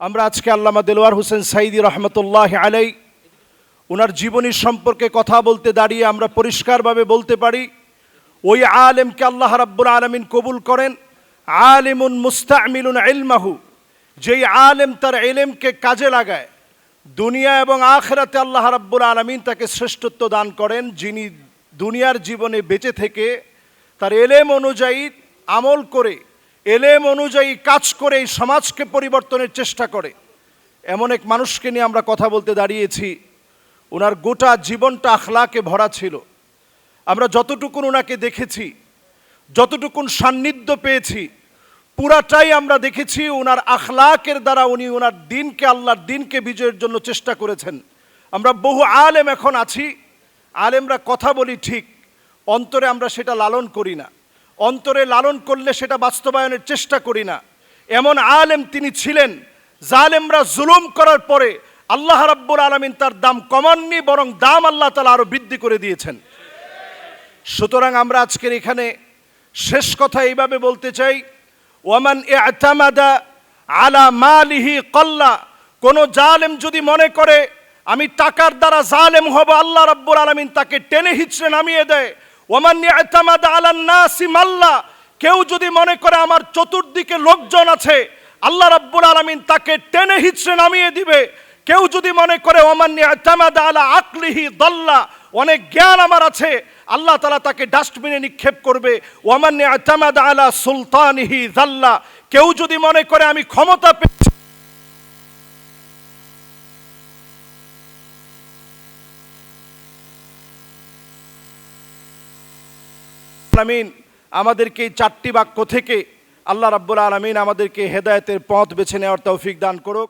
আমরা আজকে আল্লামা দেলোয়ার হোসেন সাইদি রহমতুল্লাহ আলাই ওনার জীবনী সম্পর্কে কথা বলতে দাঁড়িয়ে আমরা পরিষ্কারভাবে বলতে পারি, ওই আলেমকে আল্লাহ রাব্বুল আলমিন কবুল করেন, আলিমুন মুস্তামিলুন এলমাহু যেই আলেম তার এলেমকে কাজে লাগায়, দুনিয়া এবং আখরাতে আল্লাহ রাব্বুল আলমিন তাকে শ্রেষ্ঠত্ব দান করেন, যিনি দুনিয়ার জীবনে বেঁচে থেকে তার এলেম অনুযায়ী আমল করে এলেম অনুযায়ী কাজ করে এই সমাজকে পরিবর্তনের চেষ্টা করে। এমন এক মানুষকে নিয়ে আমরা কথা বলতে দাঁড়িয়েছি। ওনার গোটা জীবনটা আখলাকে ভরা ছিল। আমরা যতটুকুন ওনাকে দেখেছি, যতটুকুন সান্নিধ্য পেয়েছি, পুরাটাই আমরা দেখেছি ওনার আখলাকের দ্বারা উনি ওনার দিনকে, আল্লাহর দিনকে বিজয়ের জন্য চেষ্টা করেছেন। আমরা বহু আলেম এখন আছি। আলেমরা কথা বলি ঠিক, অন্তরে আমরা সেটা লালন করি না। অন্তরে লালন করলে সেটা বাস্তবায়নের চেষ্টা করি না। এমন আলেম তিনি ছিলেন, জালেমরা জুলুম করার পরে আল্লাহ রাব্বুল আলমিন তার দাম কমাননি, বরং দাম আল্লাহ তালা আরও বৃদ্ধি করে দিয়েছেন। সুতরাং আমরা আজকের এখানে শেষ কথা এইভাবে বলতে চাই, ওয়ামান এতামাদা আলা মালিহি কল্লা, কোন জালেম যদি মনে করে, আমি টাকার দ্বারা জালেম হব, আল্লাহ রাব্বুল আলামিন তাকে টেনে হিচড়ে নামিয়ে দেয় ওয়ামান এতামাদা আলা নাসি মাল্লা, কেউ যদি মনে করে আমার চতুর্দিকে লোকজন আছে, আল্লাহ রাব্বুল আলামিন তাকে টেনে হিচড়ে নামিয়ে দিবে। কেউ যদি মনে করে ওমান এতামাদা আলা আকলিহি দল্লা, অনেক জ্ঞান আমার আছে, আল্লাহ তালা তাকে ডাস্টবিনে নিক্ষেপ করবে। ওয়ামান্নে আতামাদ আলা সুলতানিহি জাল্লা কেউ যদি মনে করে আমি ক্ষমতা পেয়েছি আলামিন আমাদেরকে এই চারটি বাক্য থেকে আল্লাহ রাব্বুল আলমিন আমাদেরকে হেদায়তের পথ বেছে নেওয়ার তৌফিক দান করুক।